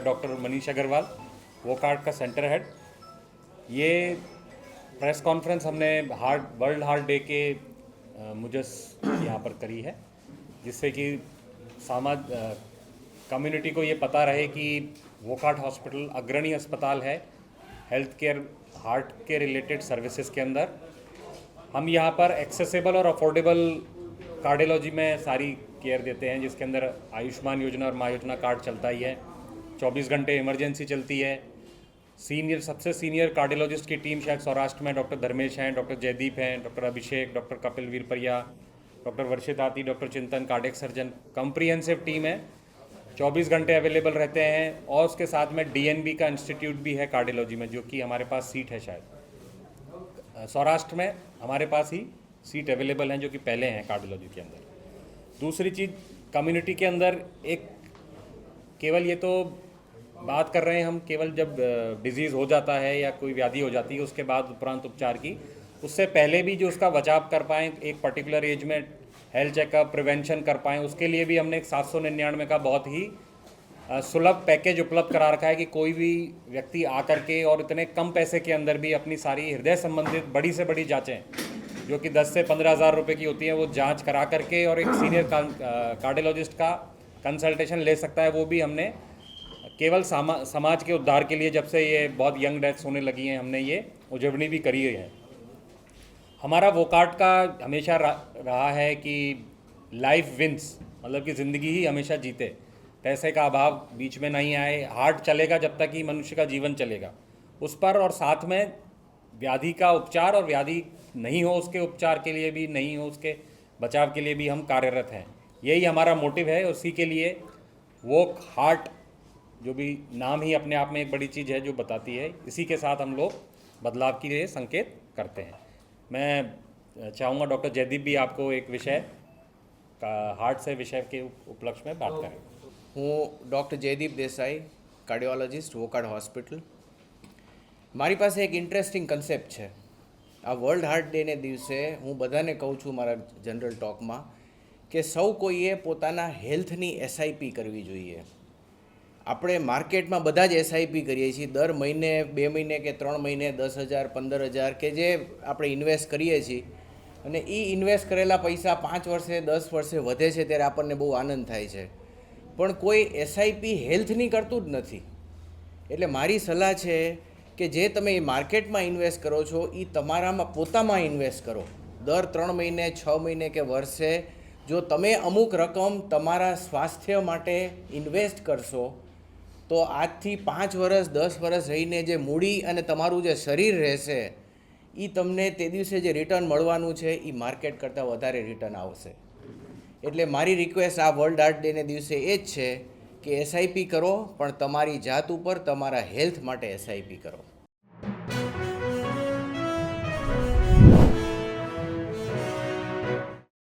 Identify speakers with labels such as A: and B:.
A: Doctor Manish Agarwal Wockhardt का centre head. ये press conference हमने हार्ट वर्ल्ड हार्ट डे के मुजस यहाँ पर करी है, जिससे कि समाज कम्युनिटी को ये पता रहे कि वोकाट हॉस्पिटल अग्रणी अस्पताल है, हेल्थ केयर, हार्ट के रिलेटेड सर्विसेज़ के अंदर। हम यहाँ पर एक्सेसिबल और अफोर्डेबल कार्डियोलॉजी में सारी केयर देते हैं, जिसके अंदर आयुष्मान योजना और माँ योजना कार्ड चलता ही है। 24 घंटे इमरजेंसी चलती है। सीनियर सबसे सीनियर कार्डियोलॉजिस्ट की टीम शायद सौराष्ट्र में डॉक्टर धर्मेश हैं डॉक्टर जयदीप हैं doctor Abhishek doctor Kapil Veerparia doctor Varshit आती डॉक्टर चिंतन कार्डिक सर्जन कंप्रीहेंसिव टीम है। 24 घंटे अवेलेबल रहते हैं और उसके साथ में डीएनबी का इंस्टीट्यूट भी है कार्डियोलॉजी में, जो कि हमारे पास सीट है शायद। सौराष्ट्र में हमारे पास ही सीट अवेलेबल हैं, जो कि पहले हैं कार्डियोलॉजी के अंदर। दूसरी चीज़ कम्युनिटी के अंदर एक केवल ये तो बात कर रहे हैं हम, केवल जब डिज़ीज़ हो जाता है या कोई व्याधि हो जाती है, उसके बाद उपरांत उपचार की, उससे पहले भी जो उसका बचाव कर पाएँ, एक पर्टिकुलर एज में हेल्थ चेकअप प्रिवेंशन कर पाएँ, उसके लिए भी हमने एक सात सौ निन्यानवे का बहुत ही सुलभ पैकेज उपलब्ध करा रखा है कि कोई भी व्यक्ति आकर के और इतने कम पैसे के अंदर भी अपनी सारी हृदय संबंधित बड़ी से बड़ी जांचें, जो कि 10 से पंद्रह हज़ार रुपये की होती हैं, वो जाँच करा करके और एक सीनियर कार्डियोलॉजिस्ट का कंसल्टेशन ले सकता है, वो भी हमने केवल सामा, समाज के उद्धार के लिए जब से ये बहुत यंग डेथ्स होने लगी हैं, हमने ये उजवनी भी करी हुई है। हमारा वो कार्ड का हमेशा रहा है कि लाइफ विंस मतलब कि ज़िंदगी ही हमेशा जीते। पैसे का अभाव बीच में नहीं आए, हार्ट चलेगा जब तक ही मनुष्य का जीवन चलेगा। उस पर और साथ में व्याधि का उपचार और व्याधि नहीं हो उसके उपचार के लिए भी, नहीं हो उसके बचाव के लिए भी हम कार्यरत हैं। यही हमारा मोटिव है, उसी के लिए वो हार्ट जो भी नाम ही अपने आप में एक बड़ी चीज़ है जो बताती है इसी के साथ हम लोग बदलाव के लिए संकेत करते हैं मैं चाहूँगा डॉक्टर जयदीप भी आपको एक विषय का हार्ट से विषय के उपलक्ष्य में बात करें
B: હું doctor Jaydeep Desai cardiologist Wockhardt hospital મારી પાસે એક ઇન્ટરેસ્ટિંગ કન્સેપ્ટ છે આ વર્લ્ડ હાર્ટ ડેને દિવસે હું બધાને કહું છું મારા જનરલ ટોકમાં કે સૌ કોઈએ પોતાના હેલ્થની એસઆઈપી કરવી જોઈએ આપણે માર્કેટમાં બધા જ એસઆઈપી કરીએ છીએ. દર મહિને બે મહિને કે ત્રણ મહિને દસ હજાર, પંદર હજાર કે જે આપણે ઇન્વેસ્ટ કરીએ છીએ. અને એ ઇન્વેસ્ટ કરેલા પૈસા પાંચ વર્ષે, દસ વર્ષે વધે છે ત્યારે આપણને બહુ આનંદ થાય છે. પણ કોઈ એસઆઈપી હેલ્થની કરતું જ નથી. એટલે મારી સલાહ છે કે જે તમે એ માર્કેટમાં ઇન્વેસ્ટ કરો છો એ તમારામાં પોતામાં ઇન્વેસ્ટ કરો. દર ત્રણ મહિને, છ મહિને કે વર્ષે જો તમે અમુક રકમ તમારા સ્વાસ્થ્ય માટે ઇન્વેસ્ટ કરશો તો આજથી પાંચ વર્ષ દસ વર્ષ રહીને જે મૂડી અને તમારું જે શરીર રહેશે એ તમને તે દિવસે જે રિટર્ન મળવાનું છે એ માર્કેટ કરતાં વધારે રિટર્ન આવશે. એટલે મારી રિક્વેસ્ટ આ વર્લ્ડ આર્ટ ડેને દિવસે એ જ છે કે એસઆઈપી કરો, પણ તમારી જાત ઉપર તમારા હેલ્થ માટે એસઆઈપી કરો.